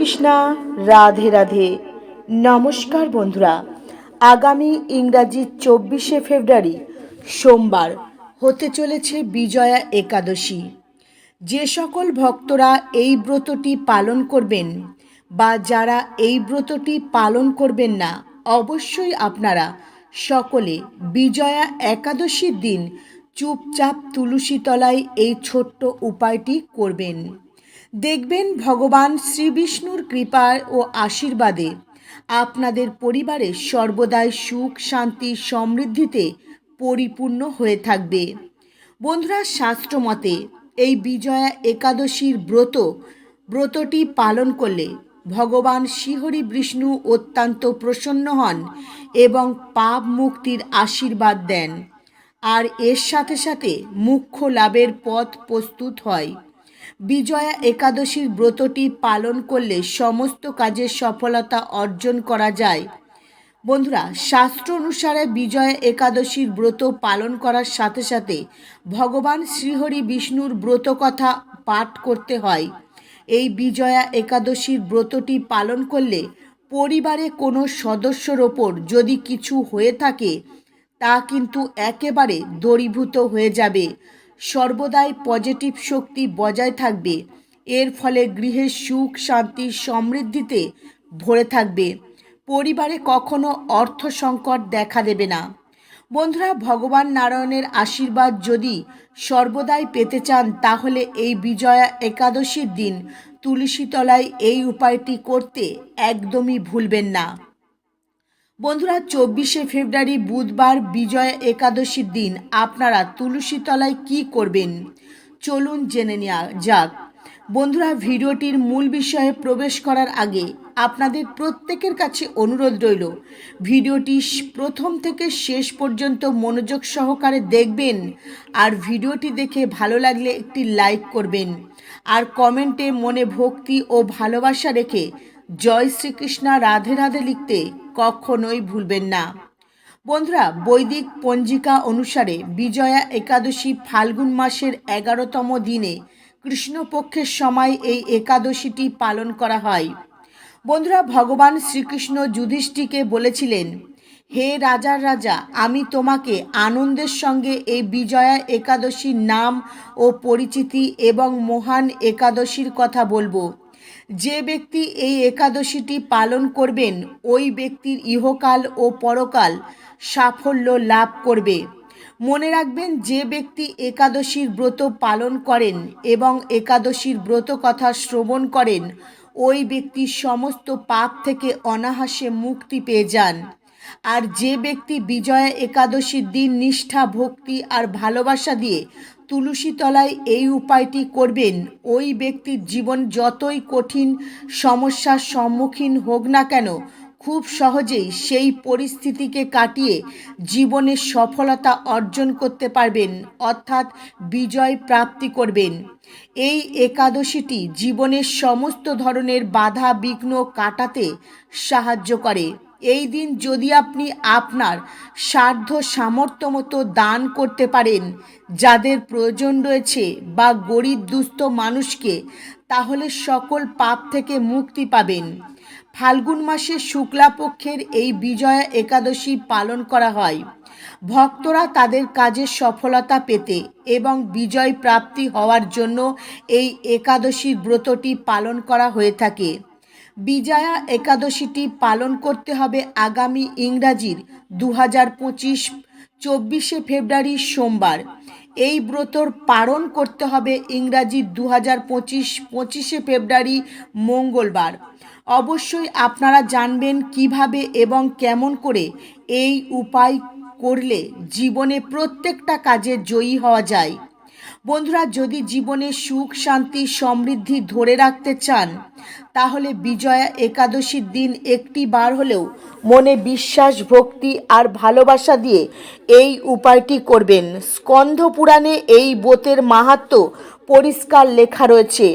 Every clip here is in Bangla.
শ্রীকৃষ্ণা, রাধে রাধে। নমস্কার বন্ধুরা, আগামী ইংরাজি চব্বিশে ফেব্রুয়ারি, সোমবার, হতে চলেছে বিজয়া একাদশী। যে সকল ভক্তরা এই ব্রতটি পালন করবেন বা যারা এই ব্রতটি পালন করবেন না, অবশ্যই আপনারা সকলে বিজয়া একাদশীর দিন চুপচাপ তুলসী তলায় এই ছোট্ট উপায়টি করবেন। দেখবেন ভগবান শ্রী বিষ্ণুর কৃপা ও আশীর্বাদে আপনাদের পরিবারে সর্বদাই সুখ, শান্তি, সমৃদ্ধিতে পরিপূর্ণ হয়ে থাকবে। বন্ধুরা শাস্ত্র মতে এই বিজয়া একাদশীর ব্রত, ব্রতটি পালন করলে ভগবান শ্রীহরি বিষ্ণু অত্যন্ত প্রসন্ন হন এবং পাপ মুক্তির আশীর্বাদ দেন। আর এর সাথে সাথে মুখ্য লাভের পথ প্রস্তুত হয়। বিজয়া একাদশীর ব্রতটি পালন করলে সমস্ত কাজের সফলতা অর্জন করা যায়। বন্ধুরা, শাস্ত্র অনুসারে বিজয়া একাদশীর ব্রত পালন করার সাথে সাথে ভগবান শ্রীহরি বিষ্ণুর ব্রত কথা পাঠ করতে হয়। এই বিজয়া একাদশীর ব্রতটি পালন করলে পরিবারে কোনো সদস্যর ওপর যদি কিছু হয়ে থাকে, তা কিন্তু একেবারে দূরীভূত হয়ে যাবে। সর্বদাই পজিটিভ শক্তি বজায় থাকবে। এর ফলে গৃহের সুখ, শান্তি, সমৃদ্ধিতে ভরে থাকবে। পরিবারে কখনো অর্থ সংকট দেখা দেবে না। বন্ধুরা, ভগবান নারায়ণের আশীর্বাদ যদি সর্বদাই পেতে চান, তাহলে এই বিজয়া একাদশীর দিন তুলসীতলায় এই উপায়টি করতে একদমই ভুলবেন না। বন্ধুরা, চব্বিশে ফেব্রুয়ারি বুধবার বিজয় একাদশীর দিন। আপনারা তুলসীতলায় কি করবেন? চলুন জেনে নেওয়া যাক। বন্ধুরা, ভিডিওটির মূল বিষয়ে প্রবেশ করার আগে আপনাদের প্রত্যেকের কাছে অনুরোধ রইল, ভিডিওটি প্রথম থেকে শেষ পর্যন্ত মনোযোগ সহকারে দেখবেন আর ভিডিওটি দেখে ভালো লাগলে একটি লাইক করবেন। আর কমেন্টে মনে ভক্তি ও ভালোবাসা রেখে জয় শ্রীকৃষ্ণ রাধে রাধে লিখতে কখনোই ভুলবেন না। বন্ধুরা, বৈদিক পঞ্জিকা অনুসারে বিজয়া একাদশী ফাল্গুন মাসের এগারোতম দিনে কৃষ্ণপক্ষের সময় এই একাদশীটি পালন করা হয়। বন্ধুরা, ভগবান শ্রীকৃষ্ণ যুধিষ্ঠিকে বলেছিলেন, হে রাজার রাজা, আমি তোমাকে আনন্দের সঙ্গে এই বিজয়া একাদশীর নাম ও পরিচিতি এবং মহান একাদশীর কথা বলব। যে ব্যক্তি এই একাদশীটি পালন করবেন, ওই ব্যক্তির ইহকাল ও পরকাল সাফল্য লাভ করবে। মনে রাখবেন, যে ব্যক্তি একাদশীর ব্রত পালন করেন এবং একাদশীর ব্রত কথা শ্রবণ করেন, ওই ব্যক্তি সমস্ত পাপ থেকে অনাহাসে মুক্তি পেয়ে যান। আর যে ব্যক্তি বিজয়া একাদশীর দিন নিষ্ঠা, ভক্তি আর ভালোবাসা দিয়ে তুলসী তলায় এই উপায়টি করবেন, ওই ব্যক্তির জীবন যতই কঠিন সমস্যার সম্মুখীন হোক না কেন, খুব সহজেই সেই পরিস্থিতিকে কাটিয়ে জীবনে সফলতা অর্জন করতে পারবেন, অর্থাৎ বিজয় প্রাপ্তি করবেন। এই একাদশীটি জীবনের সমস্ত ধরনের বাধা, বিঘ্ন কাটাতে সাহায্য করে। এই দিন যদি আপনি আপনার সাধ্য সামর্থ্য মতো দান করতে পারেন, যাদের প্রয়োজন রয়েছে বা গরিব দুস্থ মানুষকে, তাহলে সকল পাপ থেকে মুক্তি পাবেন। ফাল্গুন মাসে শুক্লাপক্ষের এই বিজয়া একাদশী পালন করা হয়। ভক্তরা তাদের কাজের সফলতা পেতে এবং বিজয় প্রাপ্তি হওয়ার জন্য এই একাদশীর ব্রতটি পালন করা হয়ে থাকে। বিজয়া একাদশীটি পালন করতে হবে আগামী ইংরাজির দু হাজার পঁচিশ চব্বিশে ফেব্রুয়ারি সোমবার। এই ব্রতর পালন করতে হবে ইংরাজি দু হাজার পঁচিশ পঁচিশে ফেব্রুয়ারি মঙ্গলবার। অবশ্যই আপনারা জানবেন কীভাবে এবং কেমন করে এই উপায় করলে জীবনে প্রত্যেকটা কাজে জয়ী হওয়া যায়। বন্ধুরা, যদি জীবনে সুখ, শান্তি, সমৃদ্ধি ধরে রাখতে চান, তাহলে বিজয়া একাদশীর দিন একটি বার হলেও মনে বিশ্বাস, ভক্তি আর ভালোবাসা দিয়ে এই উপায়টি করবেন। স্কন্ধ পুরাণে এই বোতের মাহাত্ম পরিষ্কার লেখা রয়েছে।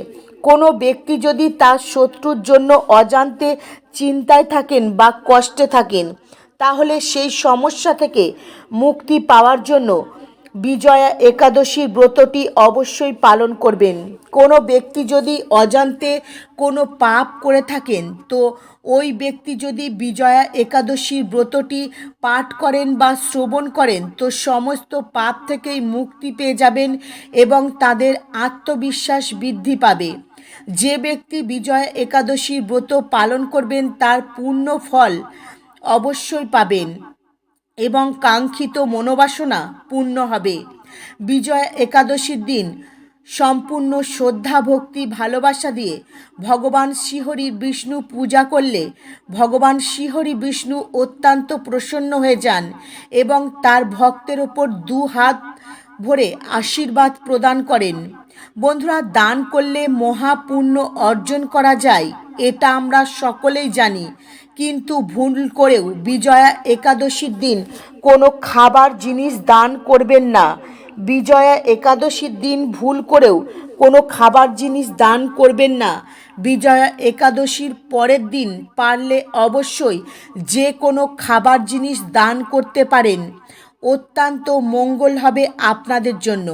কোনো ব্যক্তি যদি তার শত্রুর জন্য অজান্তে চিন্তায় থাকেন বা কষ্টে থাকেন, তাহলে সেই সমস্যা থেকে মুক্তি পাওয়ার জন্য বিজয়া একাদশীর ব্রতটি অবশ্যই পালন করবেন। কোনো ব্যক্তি যদি অজান্তে কোনো পাপ করে থাকেন, তো ওই ব্যক্তি যদি বিজয়া একাদশীর ব্রতটি পাঠ করেন বা শ্রবণ করেন, তো সমস্ত পাপ থেকেই মুক্তি পেয়ে যাবেন এবং তাদের আত্মবিশ্বাস বৃদ্ধি পাবে। যে ব্যক্তি বিজয়া একাদশীর ব্রত পালন করবেন, তার পূর্ণ ফল অবশ্যই পাবেন। এবং কাঙ্ক্ষিত মনোবাসনা পূর্ণ হবে। বিজয় একাদশীর দিন সম্পূর্ণ শ্রদ্ধা, ভক্তি, ভালোবাসা দিয়ে ভগবান শ্রীহরি বিষ্ণু পূজা করলে ভগবান শ্রীহরি বিষ্ণু অত্যন্ত প্রসন্ন হয়ে যান এবং তার ভক্তের ওপর দু হাত ভরে আশীর্বাদ প্রদান করেন। বন্ধুরা, দান করলে মহাপুণ্য অর্জন করা যায়, এটা আমরা সকলেই জানি। কিন্তু ভুল করেও বিজয়া একাদশীর দিন কোনো খাবার জিনিস দান করবেন না। বিজয়া একাদশীর দিন ভুল করেও কোনো খাবার জিনিস দান করবেন না। বিজয়া একাদশীর পরের দিন পারলে অবশ্যই যে কোনো খাবার জিনিস দান করতে পারেন। অত্যন্ত মঙ্গল হবে আপনাদের জন্য।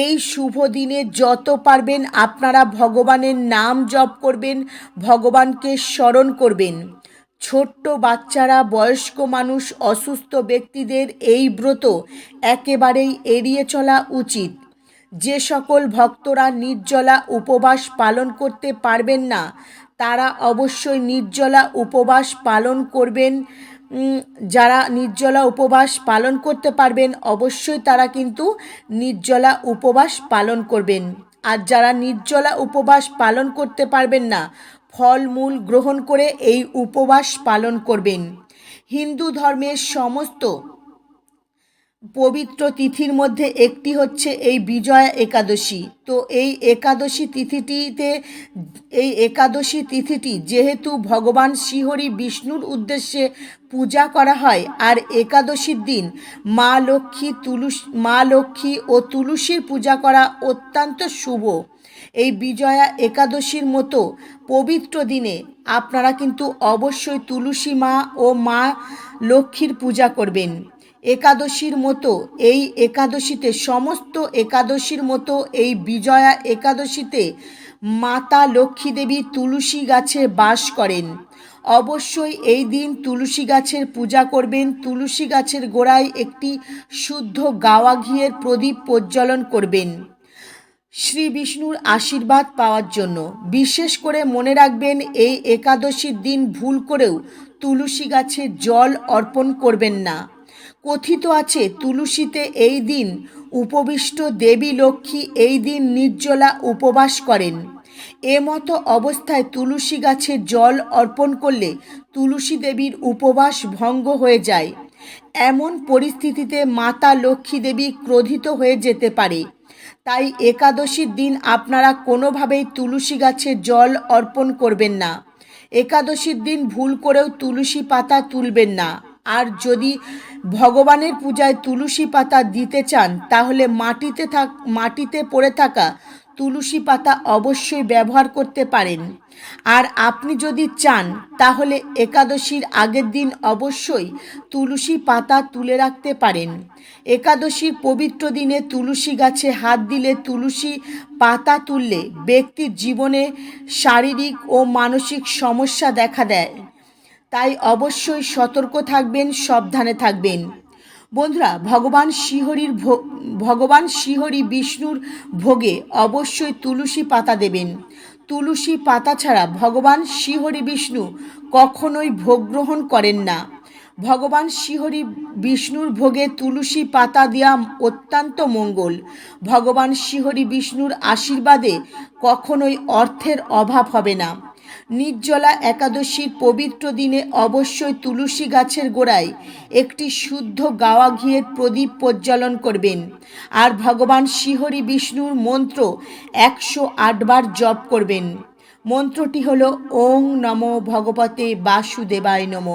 এই শুভ দিনে যত পারবেন আপনারা ভগবানের নাম জপ করবেন, ভগবানকে স্মরণ করবেন। ছোট্ট বাচ্চারা, বয়স্ক মানুষ, অসুস্থ ব্যক্তিদের এই ব্রত একেবারেই এড়িয়ে চলা উচিত। যে সকল ভক্তরা নির্জলা উপবাস পালন করতে পারবেন না, তারা অবশ্যই নির্জলা উপবাস পালন করবেন। যারা নির্জলা উপবাস পালন করতে পারবেন, অবশ্যই তারা কিন্তু নির্জলা উপবাস পালন করবেন। আর যারা নির্জলা উপবাস পালন করতে পারবেন না ফলমূল গ্রহণ করে এই উপবাস পালন করবেন। হিন্দু ধর্মের সমস্ত পবিত্র তিথির মধ্যে একটি হচ্ছে এই বিজয়া একাদশী। তো এই একাদশী তিথিটিতে, এই একাদশী তিথিটি যেহেতু ভগবান শ্রীহরি বিষ্ণুর উদ্দেশ্যে পূজা করা হয়, আর একাদশীর দিন মা লক্ষ্মী তুলুস মা লক্ষ্মী ও তুলসীর পূজা করা অত্যন্ত শুভ। এই বিজয়া একাদশীর মতো পবিত্র দিনে আপনারা কিন্তু অবশ্যই তুলসী মা ও মা লক্ষ্মীর পূজা করবেন। একাদশীর মতো, এই একাদশীতে, সমস্ত একাদশীর মতো, এই বিজয়া একাদশীতে মাতা লক্ষ্মী দেবী তুলসী গাছে বাস করেন। অবশ্যই এই দিন তুলসী গাছের পূজা করবেন। তুলসী গাছের গোড়ায় একটি শুদ্ধ গাওয়া ঘিয়ের প্রদীপ প্রজ্বলন করবেন। শ্রী বিষ্ণুর আশীর্বাদ পাওয়ার জন্য। বিশেষ করে মনে রাখবেন, এই একাদশীর দিন ভুল করেও তুলসী গাছে জল অর্পণ করবেন না। কথিত আছে, তুলসীতে এই দিন উপবিষ্ট দেবী লক্ষ্মী এই দিন নির্জলা উপবাস করেন। এ মতো অবস্থায় তুলসী গাছে জল অর্পণ করলে তুলসী দেবীর উপবাস ভঙ্গ হয়ে যায়। এমন পরিস্থিতিতে মাতা লক্ষ্মী দেবী ক্রোধিত হয়ে যেতে পারে। তাই একাদশীর দিন আপনারা কোনোভাবেই তুলসী গাছে জল অর্পণ করবেন না। একাদশীর দিন ভুল করেও তুলসী পাতা তুলবেন না। আর যদি ভগবানের পূজায় তুলসী পাতা দিতে চান, তাহলে মাটিতে থাক, মাটিতে পড়ে থাকা তুলসী পাতা অবশ্যই ব্যবহার করতে পারেন। আর আপনি যদি চান, তাহলে একাদশীর আগের দিন অবশ্যই তুলসী পাতা তুলে রাখতে পারেন। একাদশীর পবিত্র দিনে তুলসী গাছে হাত দিলে তুলসী পাতা তুললে ব্যক্তির জীবনে শারীরিক ও মানসিক সমস্যা দেখা দেয়। তাই অবশ্যই সতর্ক থাকবেন, সাবধানে থাকবেন। বন্ধুরা, ভগবান শ্রীহরির ভগবান শ্রীহরি বিষ্ণুর ভোগে অবশ্যই তুলসী পাতা দেবেন। তুলসী পাতা ছাড়া ভগবান শ্রীহরি বিষ্ণু কখনোই ভোগ গ্রহণ করেন না। ভগবান শ্রীহরি বিষ্ণুর ভোগে তুলসী পাতা দেওয়া অত্যন্ত মঙ্গল। ভগবান শ্রীহরি বিষ্ণুর আশীর্বাদে কখনোই অর্থের অভাব হবে না। নির্জলা একাদশীর পবিত্র দিনে অবশ্যই তুলসী গাছের গোড়ায় একটি শুদ্ধ গাওয়া ঘিয়ের প্রদীপ প্রজ্বলন করবেন। আর ভগবান শিহরি বিষ্ণুর মন্ত্র একশো আটবার জপ করবেন। মন্ত্রটি হল, ওং নম ভগবতে বাসুদেবায় নম।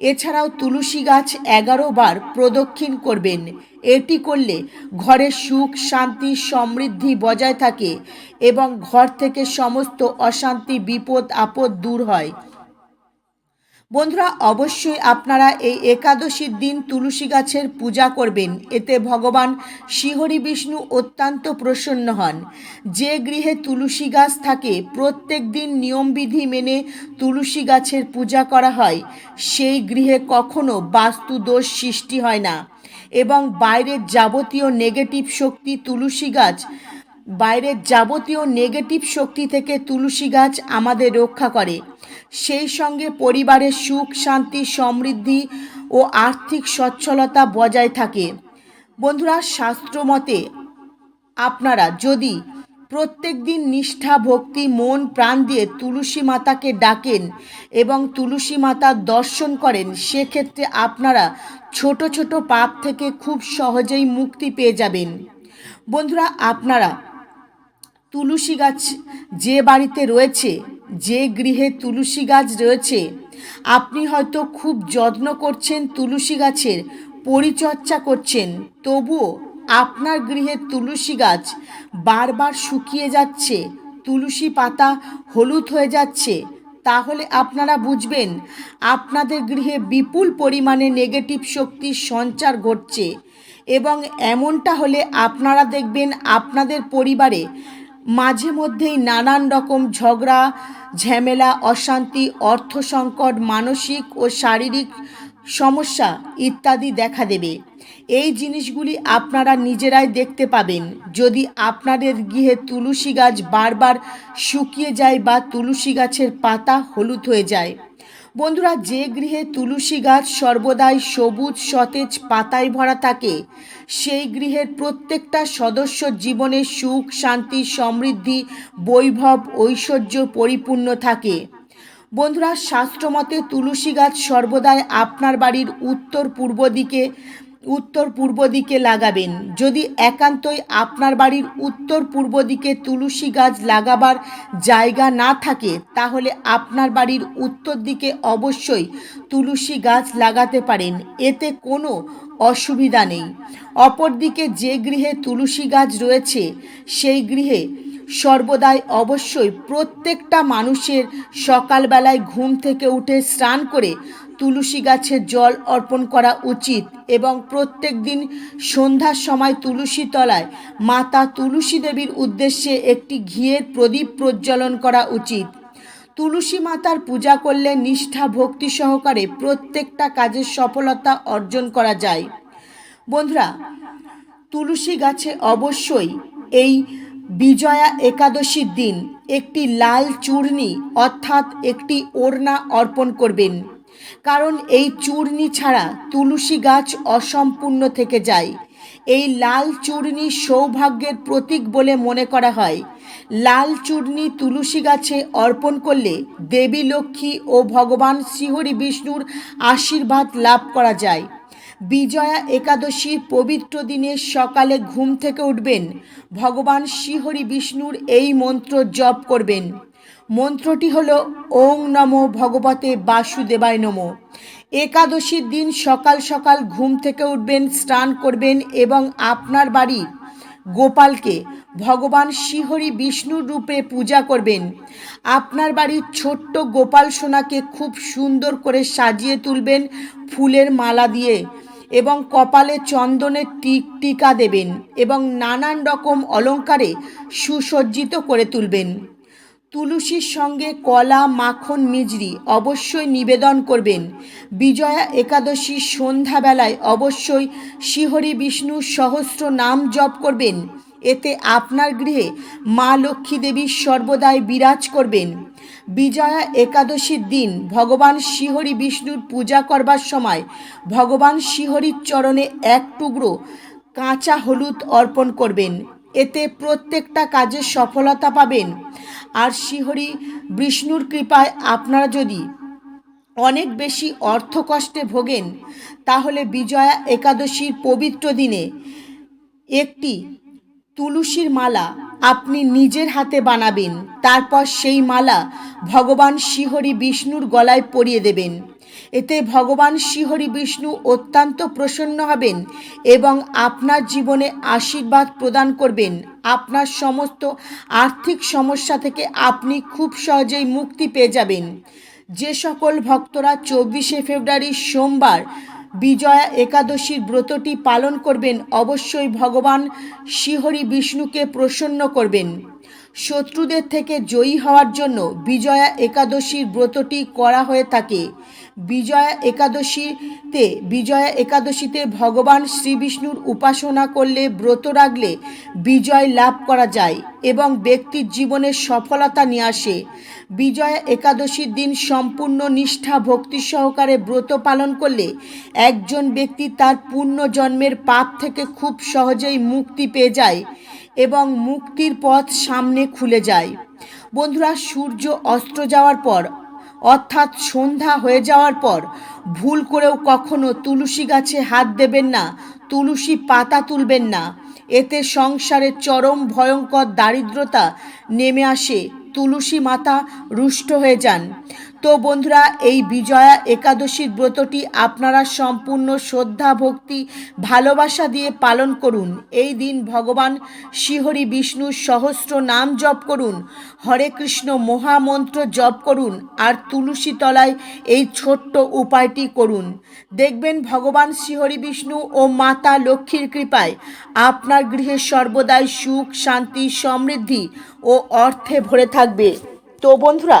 এছাড়াও তুলসী গাছ এগারো বার প্রদক্ষিণ করবেন। এটি করলে ঘরে সুখ, শান্তি, সমৃদ্ধি বজায় থাকে এবং ঘর থেকে সমস্ত অশান্তি, বিপদ, আপদ দূর হয়। বন্ধুরা, অবশ্যই আপনারা এই একাদশীর দিন তুলসী গাছের পূজা করবেন। এতে ভগবান শ্রীহরি বিষ্ণু অত্যন্ত প্রসন্ন হন। যে গৃহে তুলসী গাছ থাকে, প্রত্যেক দিন নিয়মবিধি মেনে তুলসী গাছের পূজা করা হয়। সেই গৃহে কখনো বাস্তু দোষ সৃষ্টি হয় না। এবং বাইরের যাবতীয় নেগেটিভ শক্তি তুলসী গাছ, বাইরের যাবতীয় নেগেটিভ শক্তি থেকে তুলসী গাছ আমাদের রক্ষা করে। সেই সঙ্গে পরিবারের সুখ, শান্তি, সমৃদ্ধি ও আর্থিক সচ্ছলতা বজায় থাকে। বন্ধুরা, শাস্ত্রমতে আপনারা যদি প্রত্যেক দিন নিষ্ঠা, ভক্তি, মন, প্রাণ দিয়ে তুলসী মাতাকে ডাকেন এবং তুলসী মাতার দর্শন করেন, সেক্ষেত্রে আপনারা ছোট ছোট পাপ থেকে খুব সহজেই মুক্তি পেয়ে যাবেন। বন্ধুরা, আপনারা তুলসী গাছ যে বাড়িতে রয়েছে যে গৃহে তুলসী গাছ রয়েছে, আপনি হয়তো খুব যত্ন করছেন তুলসী গাছের, পরিচর্যা করছেন, তবুও আপনার গৃহে তুলসী গাছ বারবার শুকিয়ে যাচ্ছে, তুলসী পাতা হলুদ হয়ে যাচ্ছে, তাহলে আপনারা বুঝবেন আপনাদের গৃহে বিপুল পরিমাণে নেগেটিভ শক্তির সঞ্চার ঘটছে এবং এমনটা হলে আপনারা দেখবেন আপনাদের পরিবারে মাঝে মধ্যেই নানান রকম ঝগড়া, ঝামেলা, অশান্তি, অর্থ সংকট, মানসিক ও শারীরিক সমস্যা ইত্যাদি দেখা দেবে। এই জিনিসগুলি আপনারা নিজেরাই দেখতে পাবেন। যদি আপনাদের গৃহে তুলসী গাছ বারবার শুকিয়ে যায় বা তুলসী গাছের পাতা হলুদ হয়ে যায় বন্ধুরা, যে গৃহে তুলসী গাছ সর্বদাই সবুজ, সতেজ পাতায় ভরা থাকে, সেই গৃহের প্রত্যেকটা সদস্য জীবনে সুখ, শান্তি, সমৃদ্ধি, বৈভব, ঐশ্বর্য পরিপূর্ণ থাকে। বন্ধুরা, শাস্ত্রমতে তুলসী গাছ সর্বদাই আপনার বাড়ির উত্তর পূর্ব দিকে উত্তর পূর্ব দিকে লাগাবেন। যদি একান্তই আপনার বাড়ির উত্তর পূর্ব দিকে তুলসী গাছ লাগাবার জায়গা না থাকে, তাহলে আপনার বাড়ির উত্তর দিকে অবশ্যই তুলসী গাছ লাগাতে পারেন। এতে কোনো অসুবিধা নেই। অপরদিকে যে গৃহে তুলসী গাছ রয়েছে, সেই গৃহে সর্বদাই অবশ্যই প্রত্যেকটা মানুষের সকালবেলায় ঘুম থেকে উঠে স্নান করে তুলসী গাছে জল অর্পণ করা উচিত এবং প্রত্যেক দিন সন্ধ্যার সময় তুলসী তলায় মাতা তুলসী দেবীর উদ্দেশ্যে একটি ঘিয়ের প্রদীপ প্রজ্বলন করা উচিত। তুলসী মাতার পূজা করলে নিষ্ঠা, ভক্তি সহকারে প্রত্যেকটা কাজের সফলতা অর্জন করা যায়। বন্ধুরা, তুলসী গাছে অবশ্যই এই বিজয়া একাদশীর দিন একটি লাল চূর্ণি অর্থাৎ একটি ওড়না অর্পণ করবেন। কারণ এই চূর্ণি ছাড়া তুলসী গাছ অসম্পূর্ণ থেকে যায়। এই লাল চূর্ণি সৌভাগ্যের প্রতীক বলে মনে করা হয়। লাল চূর্ণি তুলসী গাছে অর্পণ করলে দেবী লক্ষ্মী ও ভগবান শ্রীহরি বিষ্ণুর আশীর্বাদ লাভ করা যায়। বিজয়া একাদশীর পবিত্র দিনে সকালে ঘুম থেকে উঠবেন। ভগবান শ্রীহরি বিষ্ণুর এই মন্ত্র জপ করবেন। মন্ত্রটি হল ওং নম ভগবতে বাসুদেবায় নম। একাদশীর দিন সকাল সকাল ঘুম থেকে উঠবেন, স্নান করবেন এবং আপনার বাড়ির গোপালকে ভগবান শ্রীহরি বিষ্ণুর রূপে পূজা করবেন। আপনার বাড়ির ছোট্ট গোপাল সোনাকে খুব সুন্দর করে সাজিয়ে তুলবেন ফুলের মালা দিয়ে। এবং কপালে চন্দনের টিক টিকা দেবেন এবং নানান রকম অলঙ্কারে সুসজ্জিত করে তুলবেন। তুলসীর সঙ্গে কলা, মাখন, মিজরি অবশ্যই নিবেদন করবেন। বিজয়া একাদশী সন্ধ্যাবেলায় অবশ্যই শিহরি বিষ্ণুর সহস্র নাম জপ করবেন। এতে আপনার গৃহে মা লক্ষ্মী দেবী সর্বদাই বিরাজ করবেন। বিজয়া একাদশীর দিন ভগবান শ্রীহরি বিষ্ণুর পূজা করবার সময় ভগবান শ্রীহরির চরণে এক টুকরো কাঁচা হলুদ অর্পণ করবেন। এতে প্রত্যেকটা কাজে সফলতা পাবেন। আর শ্রীহরি বিষ্ণুর কৃপায় আপনারা যদি অনেক বেশি অর্থ কষ্টে ভোগেন, তাহলে বিজয়া একাদশীর পবিত্র দিনে একটি তুলসীর মালা আপনি নিজের হাতে বানাবেন, তারপর সেই মালা ভগবান শ্রীহরি বিষ্ণুর গলায় পরিয়ে দেবেন। এতে ভগবান শ্রীহরি বিষ্ণু অত্যন্ত প্রসন্ন হবেন এবং আপনার জীবনে আশীর্বাদ প্রদান করবেন। আপনার সমস্ত আর্থিক সমস্যা থেকে আপনি খুব সহজেই মুক্তি পেয়ে যাবেন। যে সকল ভক্তরা চব্বিশে ফেব্রুয়ারি সোমবার বিজয়া একাদশীর ব্রতটি পালন করবেন অবশ্যই ভগবান শ্রীহরি বিষ্ণুকে প্রসন্ন করবেন। শত্রুদের থেকে জয়ী হওয়ার জন্য বিজয়া একাদশীর ব্রতটি করা হয়ে থাকে। বিজয়া একাদশীতে বিজয়া একাদশীতে ভগবান শ্রীবিষ্ণুর উপাসনা করলে ব্রত রাখলে বিজয় লাভ করা যায় এবং ব্যক্তির জীবনে সফলতা নিয়ে আসে। বিজয়া একাদশীর দিন সম্পূর্ণ নিষ্ঠা, ভক্তি সহকারে ব্রত পালন করলে একজন ব্যক্তি তার পূর্ণ জন্মের পাপ থেকে খুব সহজেই মুক্তি পেয়ে যায়। এবং মুক্তির পথ সামনে খুলে যায়। বন্ধুরা, সূর্য অস্ত যাওয়ার পর, অর্থাৎ সন্ধ্যা হয়ে যাওয়ার পর, ভুল করেও কখনো তুলসী গাছে হাত দেবেন না, তুলসী পাতা তুলবেন না। এতে সংসারে চরম ভয়ঙ্কর দারিদ্রতা নেমে আসে, তুলসী মাতা রুষ্ট হয়ে যান। তো বন্ধুরা, এই বিজয়া একাদশীর ব্রতটি আপনারা সম্পূর্ণ শ্রদ্ধা, ভক্তি, ভালোবাসা দিয়ে পালন করুন। এই দিন ভগবান শ্রীহরি বিষ্ণুর সহস্র নাম জপ করুন, হরে কৃষ্ণ মহামন্ত্র জপ করুন, আর তুলসী তলায় এই ছোট্ট উপায়টি করুন। দেখবেন ভগবান শ্রীহরি বিষ্ণু ও মাতা লক্ষ্মীর কৃপায় আপনার গৃহে সর্বদাই সুখ, শান্তি, সমৃদ্ধি ও অর্থে ভরে থাকবে। তো বন্ধুরা